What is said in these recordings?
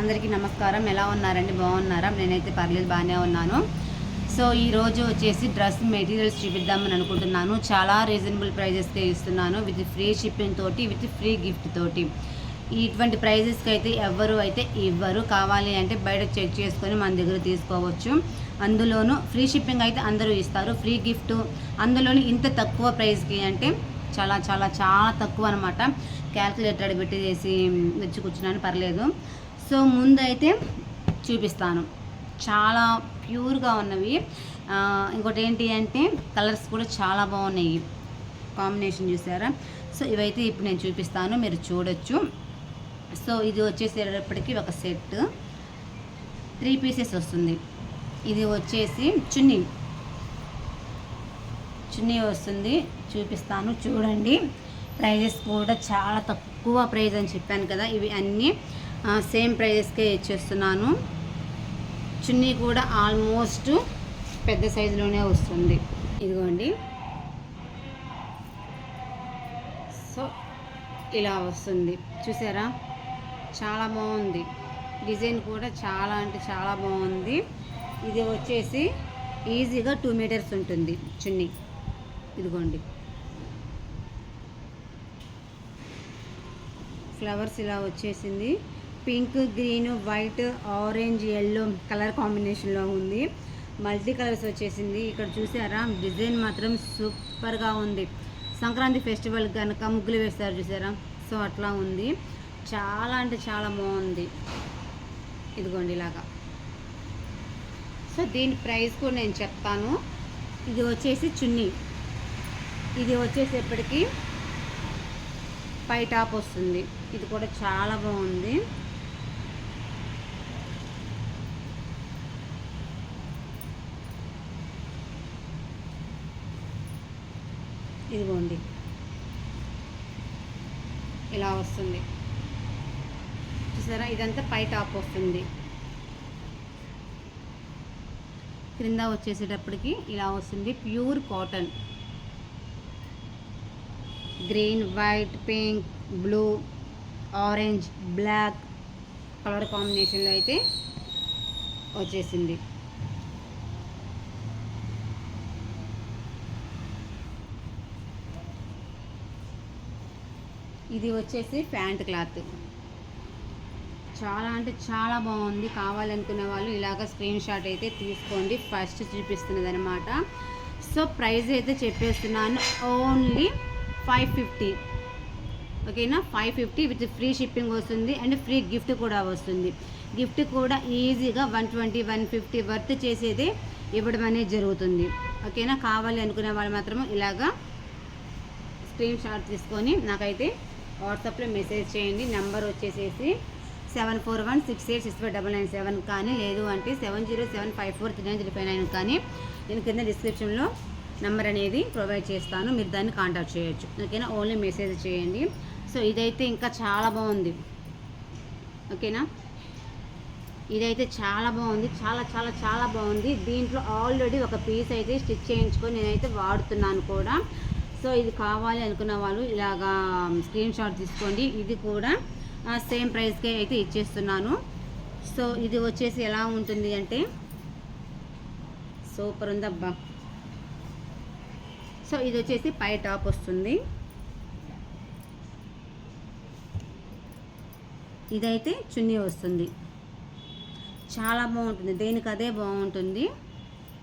అందరికీ నమస్కారం. ఎలా ఉన్నారండి? బాగున్నారా? నేనైతే పర్లేదు బాగానే ఉన్నాను. సో ఈరోజు వచ్చేసి డ్రెస్ మెటీరియల్స్ చూపిద్దామని అనుకుంటున్నాను. చాలా రీజనబుల్ ప్రైజెస్కే ఇస్తున్నాను. విత్ ఫ్రీ షిప్పింగ్ తోటి విత్ ఫ్రీ గిఫ్ట్ తోటి. ఇటువంటి ప్రైజెస్కి అయితే ఎవరు అయితే ఇవ్వరు. కావాలి అంటే బయట చెక్ చేసుకొని మన దగ్గర తీసుకోవచ్చు. అందులోనూ ఫ్రీ షిప్పింగ్ అయితే అందరూ ఇస్తారు. ఫ్రీ గిఫ్ట్ అందులోని ఇంత తక్కువ ప్రైస్కి అంటే చాలా చాలా చాలా తక్కువ అనమాట క్యాల్కులేటర్ పెట్టి చేసి వచ్చి కూర్చున్నాను. పర్లేదు. సో ముందైతే చూపిస్తాను. చాలా ప్యూర్గా ఉన్నవి. ఇంకోటి ఏంటి అంటే కలర్స్ కూడా చాలా బాగున్నాయి. కాంబినేషన్ చూసారా? సో ఇవైతే ఇప్పుడు నేను చూపిస్తాను. మీరు చూడొచ్చు. సో ఇది వచ్చేసేటప్పటికి ఒక సెట్. త్రీ పీసెస్ వస్తుంది. ఇది వచ్చేసి చున్నీ. చున్నీ వస్తుంది. చూపిస్తాను. చూడండి. ప్రైజెస్ కూడా చాలా తక్కువ ప్రైజ్ అని చెప్పాను కదా. ఇవి అన్నీ సేమ్ ప్రైజెస్కే ఇచ్చేస్తున్నాను. చున్నీ కూడా ఆల్మోస్ట్ పెద్ద సైజులోనే వస్తుంది. ఇదిగోండి. సో ఇలా వస్తుంది. చూసారా? చాలా బాగుంది. డిజైన్ కూడా చాలా అంటే చాలా బాగుంది. ఇది వచ్చేసి ఈజీగా టూ మీటర్స్ ఉంటుంది చున్నీ. ఇదిగోండి. ఫ్లవర్స్ ఇలా వచ్చేసింది. Pink green white orange yellow colour కాంబినేషన్లో ఉంది. మల్టీ కలర్స్ వచ్చేసింది. ఇక్కడ చూసారా? డిజైన్ మాత్రం సూపర్గా ఉంది. సంక్రాంతి ఫెస్టివల్ కనుక ముగ్గులు వేస్తారు చూసారా? సో అట్లా ఉంది. చాలా అంటే చాలా బాగుంది. ఇదిగోండి ఇలాగా. సో దీని ప్రైస్ కూడా నేను చెప్తాను. ఇది వచ్చేసి చున్నీ. ఇది వచ్చేసేపటికి పై టాప్ వస్తుంది. ఇది కూడా చాలా బాగుంది. ఇదిగోండి. ఇలా వస్తుంది. చూసారా? ఇదంతా పై టాప్ వస్తుంది. క్రింద వచ్చేసేటప్పటికి ఇలా వస్తుంది pure cotton. Green white pink blue orange black colour కాంబినేషన్లో అయితే వచ్చేసింది. ఇది వచ్చేసి ప్యాంట్ క్లాత్. చాలా అంటే చాలా బాగుంది. కావాలనుకునే వాళ్ళు ఇలాగ స్క్రీన్ షాట్ అయితే తీసుకోండి. ఫస్ట్ చూపిస్తున్నది అనమాట సో ప్రైస్ అయితే చెప్పేస్తున్నాను. Only five fifty. ఓకేనా? Five fifty with free shipping వస్తుంది. అండ్ ఫ్రీ గిఫ్ట్ కూడా వస్తుంది. గిఫ్ట్ కూడా ఈజీగా one twenty one fifty worth చేసేది ఇవ్వడం అనేది జరుగుతుంది. ఓకేనా? కావాలి అనుకునే వాళ్ళు మాత్రం ఇలాగా స్క్రీన్ షాట్ తీసుకొని నాకైతే వాట్సాప్లో మెసేజ్ చేయండి. నెంబర్ వచ్చేసేసి seven four one six eight six five double nine seven కానీ లేదు అంటే seven zero seven five four three nine three five nine కానీ నేను కింద డిస్క్రిప్షన్లో నెంబర్ అనేది ప్రొవైడ్ చేస్తాను. మీరు దాన్ని కాంటాక్ట్ చేయొచ్చు. ఓకేనా? ఓన్లీ మెసేజ్ చేయండి. సో ఇదైతే ఇంకా చాలా బాగుంది. ఓకేనా? ఇదైతే చాలా బాగుంది. చాలా చాలా చాలా బాగుంది. దీంట్లో ఆల్రెడీ ఒక పీస్ అయితే స్టిచ్ చేయించుకొని నేనైతే వాడుతున్నాను కూడా. సో ఇది కావాలి అనుకున్న వాళ్ళు ఇలాగా స్క్రీన్ షాట్ తీసుకోండి. ఇది కూడా సేమ్ ప్రైస్కే అయితే ఇచ్చేస్తున్నాను. సో ఇది వచ్చేసి ఎలా ఉంటుంది అంటే సూపర్ ఉందబ్బా. సో ఇది వచ్చేసి పై టాప్ వస్తుంది. ఇదైతే చున్నీ వస్తుంది. చాలా బాగుంటుంది. దేనికి అదే బాగుంటుంది.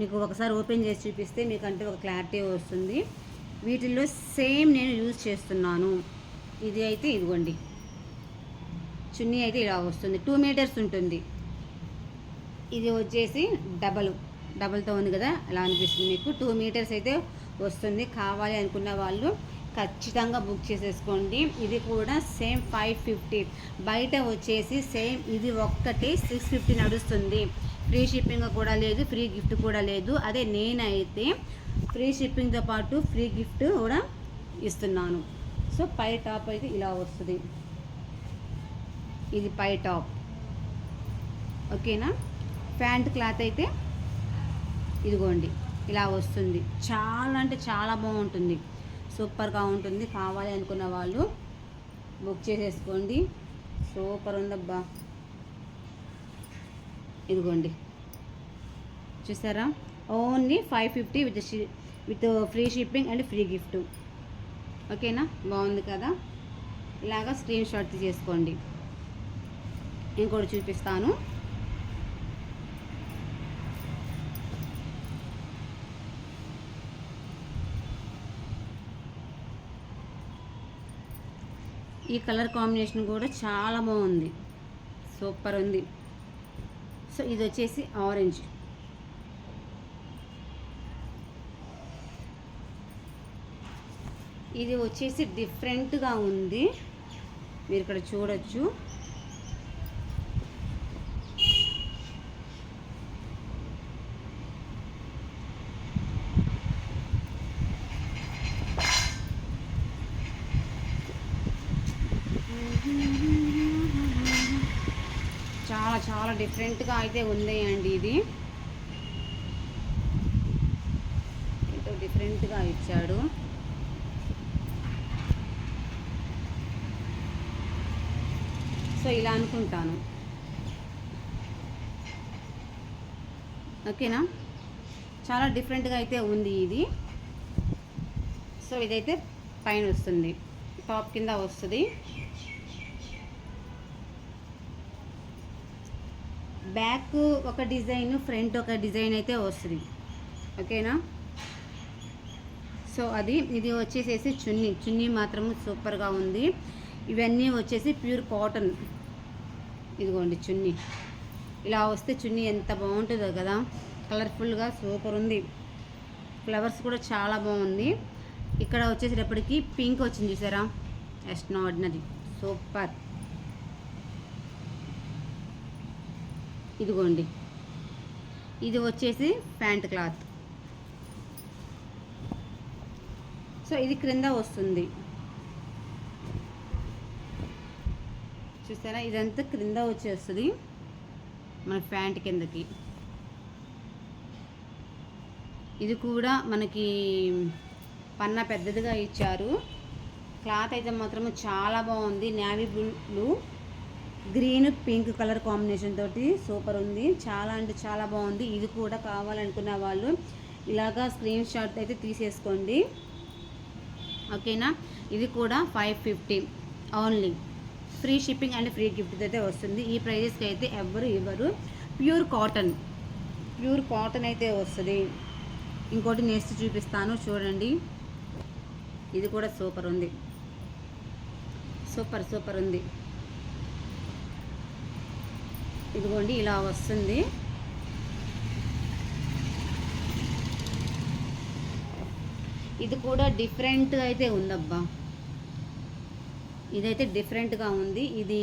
మీకు ఒకసారి ఓపెన్ చేసి చూపిస్తే మీకు అంటే ఒక క్లారిటీ వస్తుంది. వీటిల్లో సేమ్ నేను యూజ్ చేస్తున్నాను. ఇది అయితే ఇదిగోండి. చున్నీ అయితే ఇలా వస్తుంది. టూ మీటర్స్ ఉంటుంది. ఇది వచ్చేసి డబల్. డబల్తో ఉంది కదా అలా అనిపిస్తుంది మీకు. టూ మీటర్స్ అయితే వస్తుంది. కావాలి అనుకున్న వాళ్ళు ఖచ్చితంగా బుక్ చేసేసుకోండి. ఇది కూడా సేమ్ ఫైవ్ ఫిఫ్టీ. బయట వచ్చేసి సేమ్ ఇది ఒక్కటి సిక్స్ ఫిఫ్టీ నడుస్తుంది. ఫ్రీ షిప్పింగ్ కూడా లేదు ఫ్రీ గిఫ్ట్ కూడా లేదు. అదే నేనైతే ఫ్రీ షిప్పింగ్తో పాటు ఫ్రీ గిఫ్ట్ కూడా ఇస్తున్నాను. సో పై టాప్ అయితే ఇలా వస్తుంది. ఇది పై టాప్. ఓకేనా? ప్యాంట్ క్లాత్ అయితే ఇదిగోండి ఇలా వస్తుంది. చాలా అంటే చాలా బాగుంటుంది. సూపర్గా ఉంటుంది. కావాలి అనుకున్న వాళ్ళు బుక్ చేసేసుకోండి. సూపర్ ఉందబ్బా. ఇదిగోండి. చూసారా? Only five fifty with with free shipping and free gift. ఓకేనా? బాగుంది కదా? ఇలాగా స్క్రీన్ షాట్ చేసుకోండి ఇంకోటి చూపిస్తాను. ఈ కలర్ కాంబినేషన్ కూడా చాలా బాగుంది. సూపర్ ఉంది. సో ఇది వచ్చేసి ఆరెంజ్. ఇది వచ్చేసి డిఫరెంట్గా ఉంది. మీరు ఇక్కడ చూడొచ్చు. చాలా డిఫరెంట్గా అయితే ఉంది అండి ఇది ఏంటో డిఫరెంట్గా ఇచ్చాడు. సో ఇలా అనుకుంటాను. ఓకేనా? చాలా డిఫరెంట్గా అయితే ఉంది ఇది. సో ఇదైతే పైన వస్తుంది. టాప్ కింద వస్తుంది. బ్యాక్ ఒక డిజైన్ ఫ్రంట్ ఒక డిజైన్ అయితే వస్తుంది. ఓకేనా? సో అది ఇది వచ్చేసేసి చున్నీ. చున్నీ మాత్రము సూపర్గా ఉంది. ఇవన్నీ వచ్చేసి ప్యూర్ కాటన్. ఇదిగోండి చున్నీ. ఇలా వస్తే చున్నీ ఎంత బాగుంటుందో కదా. కలర్ఫుల్గా సూపర్ ఉంది. ఫ్లవర్స్ కూడా చాలా బాగుంది. ఇక్కడ వచ్చేసేటప్పటికి పింక్ వచ్చింది చూసారా? Extraordinary super. ఇదిగోండి. ఇది వచ్చేసి ప్యాంట్ క్లాత్. సో ఇది క్రింద వస్తుంది. చూసారా? ఇదంతా క్రింద వచ్చేస్తుంది మన ప్యాంట్ కిందకి. ఇది కూడా మనకి పన్న పెద్దదిగా ఇచ్చారు. క్లాత్ అయితే మాత్రం చాలా బాగుంది. Navy blue green pink colour combination తోటి సూపర్ ఉంది. చాలా అంటే చాలా బాగుంది. ఇది కూడా కావాలనుకున్న వాళ్ళు ఇలాగా స్క్రీన్ షాట్ అయితే తీసేసుకోండి. ఓకేనా? ఇది కూడా five fifty only. Free shipping and free gift అయితే వస్తుంది. ఈ ప్రైజెస్కి అయితే ఎవ్వరు ఇవ్వరు. Pure cotton. ప్యూర్ కాటన్ అయితే వస్తుంది. ఇంకోటి నెక్స్ట్ చూపిస్తాను. చూడండి. ఇది కూడా సూపర్ ఉంది. సూపర్ సూపర్ ఉంది. ఇదిగోండి ఇలా వస్తుంది. ఇది కూడా డిఫరెంట్ అయితే ఉందబ్బా. ఇదైతే డిఫరెంట్గా ఉంది. ఇది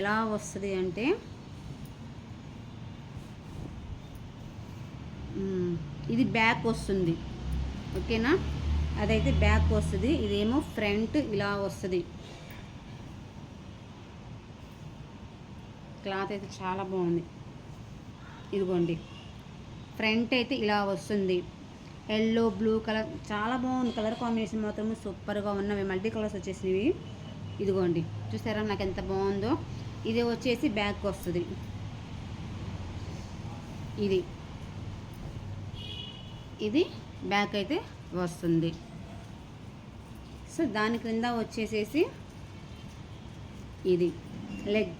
ఎలా వస్తుంది అంటే ఇది బ్యాక్ వస్తుంది. ఓకేనా? అదైతే బ్యాక్ వస్తుంది. ఇదేమో ఫ్రంట్ ఇలా వస్తుంది. క్లాత్ అయితే చాలా బాగుంది. ఇదిగోండి. ఫ్రంట్ అయితే ఇలా వస్తుంది. ఎల్లో బ్లూ కలర్ చాలా బాగుంది. కలర్ కాంబినేషన్ మాత్రం సూపర్గా ఉన్నవి. మల్టీ కలర్స్ వచ్చేసినవి. ఇదిగోండి. చూసారా నాకు ఎంత బాగుందో? ఇది వచ్చేసి బ్యాక్ వస్తుంది. ఇది. ఇది బ్యాక్ అయితే వస్తుంది. సో దాని క్రింద వచ్చేసేసి ఇది. Leg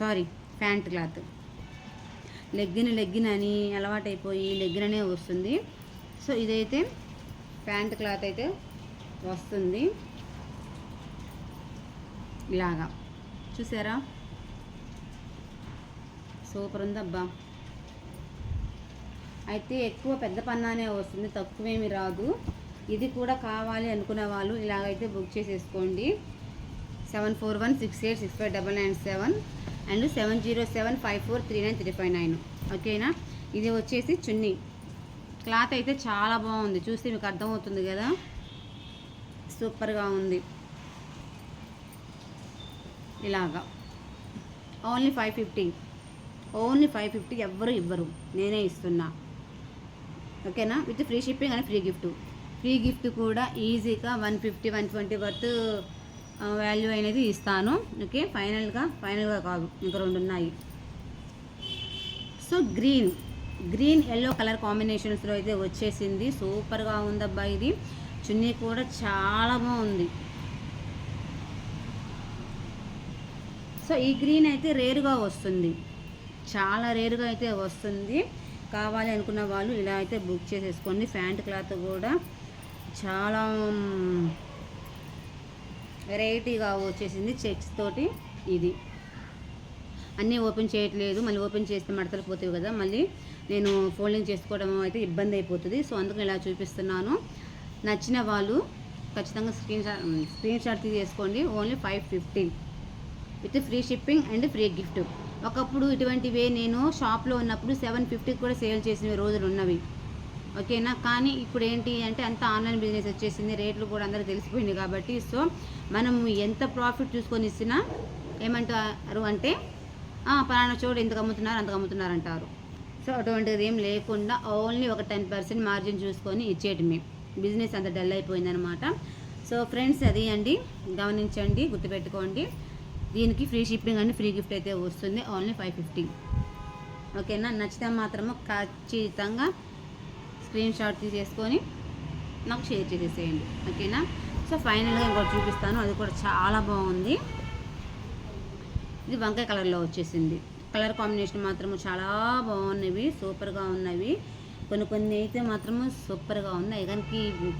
sorry. Pant cloth. Legging లెగ్గిన అని అలవాటైపోయి లెగ్గిననే అనే వస్తుంది. సో ఇదైతే ప్యాంట్ క్లాత్ అయితే వస్తుంది. ఇలాగా. చూసారా? సూపర్ ఉందబ్బా. అయితే ఎక్కువ పెద్ద పన్నానే వస్తుంది తక్కువేమి రాదు. ఇది కూడా కావాలి అనుకునే వాళ్ళు ఇలాగైతే బుక్ చేసేసుకోండి. Seven four one six eight six five double nine seven and seven zero seven five four three nine three five nine. ఓకేనా? ఇది వచ్చేసి చున్నీ. క్లాత్ అయితే చాలా బాగుంది. చూస్తే మీకు అర్థమవుతుంది కదా? సూపర్గా ఉంది. ఇలాగా. Only five fifty. Only five fifty ఎవ్వరు ఇవ్వరు. నేనే ఇస్తున్నా. ఓకేనా? With free shipping and free gift. Free gift కూడా ఈజీగా one fifty one twenty worth value అనేది ఇస్తాను. ఓకే ఫైనల్గా ఫైనల్గా కాదు. ఇంకా రెండు ఉన్నాయి. So green green yellow colour కాంబినేషన్స్లో అయితే వచ్చేసింది. సూపర్గా ఉందబ్బా ఇది. చున్నీ కూడా చాలా బాగుంది. సో ఈ గ్రీన్ అయితే రేరుగా వస్తుంది. చాలా రేరుగా అయితే వస్తుంది. కావాలి అనుకున్న వాళ్ళు ఇలా అయితే బుక్ చేసేసుకోండి. ప్యాంట్ క్లాత్ కూడా చాలా వెరైటీగా వచ్చేసింది చెక్స్ తోటి ఇది. అన్నీ ఓపెన్ చేయట్లేదు మళ్ళీ ఓపెన్ చేస్తే మడతలు పోతాయి కదా మళ్ళీ నేను ఫోల్డింగ్ చేసుకోవడం అయితే ఇబ్బంది అయిపోతుంది. సో అందుకని ఇలా చూపిస్తున్నాను. నచ్చిన వాళ్ళు ఖచ్చితంగా స్క్రీన్ షాట్ స్క్రీన్ షాట్ తీసేసుకోండి. Only five fifteen with free shipping and free gift. ఒకప్పుడు ఇటువంటివే నేను షాప్లో ఉన్నప్పుడు సెవెన్ ఫిఫ్టీకి కూడా సేల్ చేసిన రోజులు ఉన్నవి. ఓకేనా? కానీ ఇప్పుడు ఏంటి అంటే అంత ఆన్లైన్ బిజినెస్ వచ్చేసింది. రేట్లు కూడా అందరూ తెలిసిపోయింది కాబట్టి సో మనం ఎంత ప్రాఫిట్ చూసుకొని ఇచ్చినా ఏమంటారు అంటే పలానా చోటు ఎందుకు అమ్ముతున్నారు అంతకు అమ్ముతున్నారు అంటారు. సో అటువంటిది ఏం లేకుండా ఓన్లీ ఒక టెన్ పర్సెంట్ మార్జిన్ చూసుకొని ఇచ్చేయటమే. బిజినెస్ అంత డల్ అయిపోయిందనమాట. సో ఫ్రెండ్స్ అది అండి. గమనించండి గుర్తుపెట్టుకోండి. దీనికి ఫ్రీ షిప్పింగ్ అండి ఫ్రీ గిఫ్ట్ అయితే వస్తుంది. Only five fifty. ఓకేనా? నచ్చితే మాత్రము ఖచ్చితంగా స్క్రీన్ షాట్ తీసేసుకొని నాకు షేర్ చేసేసేయండి. ఓకేనా? సో ఫైనల్గా ఇంకోటి చూపిస్తాను. అది కూడా చాలా బాగుంది. ఇది వంకాయ కలర్లో వచ్చేసింది. కలర్ కాంబినేషన్ మాత్రము చాలా బాగున్నవి సూపర్గా ఉన్నవి. కొన్ని కొన్ని అయితే మాత్రము సూపర్గా ఉన్నాయి. కానీ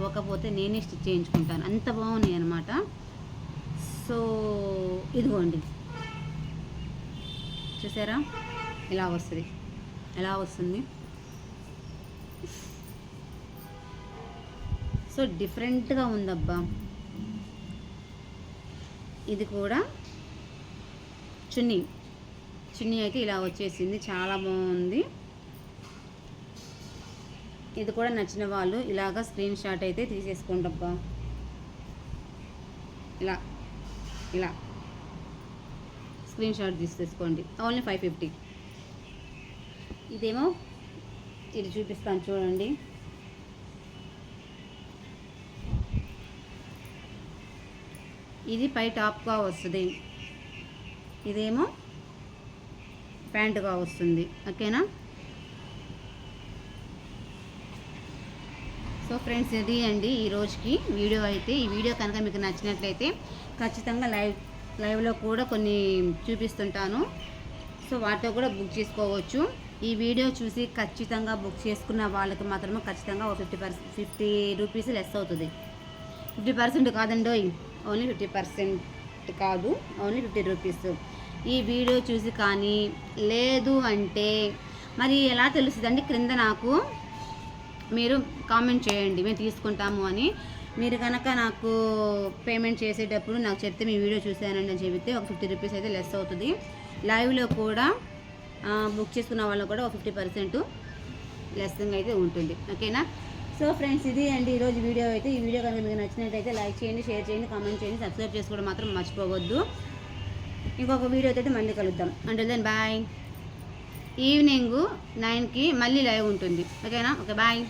పోకపోతే నేనే స్టిచ్ చేయించుకుంటాను. అంత బాగున్నాయి అనమాట సో ఇదిగోండి. చూసారా? ఇలా వస్తుంది? ఎలా వస్తుంది? సో డిఫరెంట్గా ఉందబ్బా. ఇది కూడా చున్నీ. చున్నీ అయితే ఇలా వచ్చేసింది. చాలా బాగుంది. ఇది కూడా నచ్చిన వాళ్ళు ఇలాగ స్క్రీన్ షాట్ అయితే తీసేసుకోండబ్బా. ఇలా ఇలా. స్క్రీన్ షాట్ తీసేసుకోండి. Only five fifty. ఇదేమో ఇది చూపిస్తాను చూడండి. ఇది పై టాప్గా వస్తుంది. ఇదేమో ప్యాంటుగా వస్తుంది. ఓకేనా? సో ఫ్రెండ్స్ ఇది అండి ఈ రోజుకి వీడియో అయితే. ఈ వీడియో కనుక మీకు నచ్చినట్లయితే ఖచ్చితంగా లైవ్ లైవ్లో కూడా కొన్ని చూపిస్తుంటాను. సో వాటితో కూడా బుక్ చేసుకోవచ్చు. ఈ వీడియో చూసి ఖచ్చితంగా బుక్ చేసుకున్న వాళ్ళకి మాత్రమే ఖచ్చితంగా ఒక fifty percent fifty rupees less అవుతుంది. ఫిఫ్టీ పర్సెంట్ కాదండి ఓన్లీ ఫిఫ్టీ పర్సెంట్ కాదు ఓన్లీ ఫిఫ్టీ రూపీస్. ఈ వీడియో చూసి కానీ లేదు అంటే మరి ఎలా తెలుస్తుందండి క్రింద నాకు? మీరు కామెంట్ చేయండి మేము తీసుకుంటాము అని. మీరు కనుక నాకు పేమెంట్ చేసేటప్పుడు నాకు చెప్తే మీ వీడియో చూసానండి అని చెబితే ఒక ఫిఫ్టీ రూపీస్ అయితే లెస్ అవుతుంది. లైవ్లో కూడా బుక్ చేసుకున్న వాళ్ళు కూడా ఒక ఫిఫ్టీ పర్సెంట్ లెస్ అయితే ఉంటుంది. ఓకేనా? సో ఫ్రెండ్స్ ఇది అండి ఈరోజు వీడియో అయితే. ఈ వీడియో కనుక మీకు నచ్చినట్లయితే లైక్ చేయండి షేర్ చేయండి కామెంట్ చేయండి సబ్స్క్రైబ్ చేసుకోవడం మాత్రం మర్చిపోవద్దు. ఇంకొక వీడియో అయితే మళ్ళీ కలుద్దాం. అంటే దెన్ బాయ్ ఈవినింగ్ నైన్కి మళ్ళీ లైవ్ ఉంటుంది. ఓకేనా? Okay bye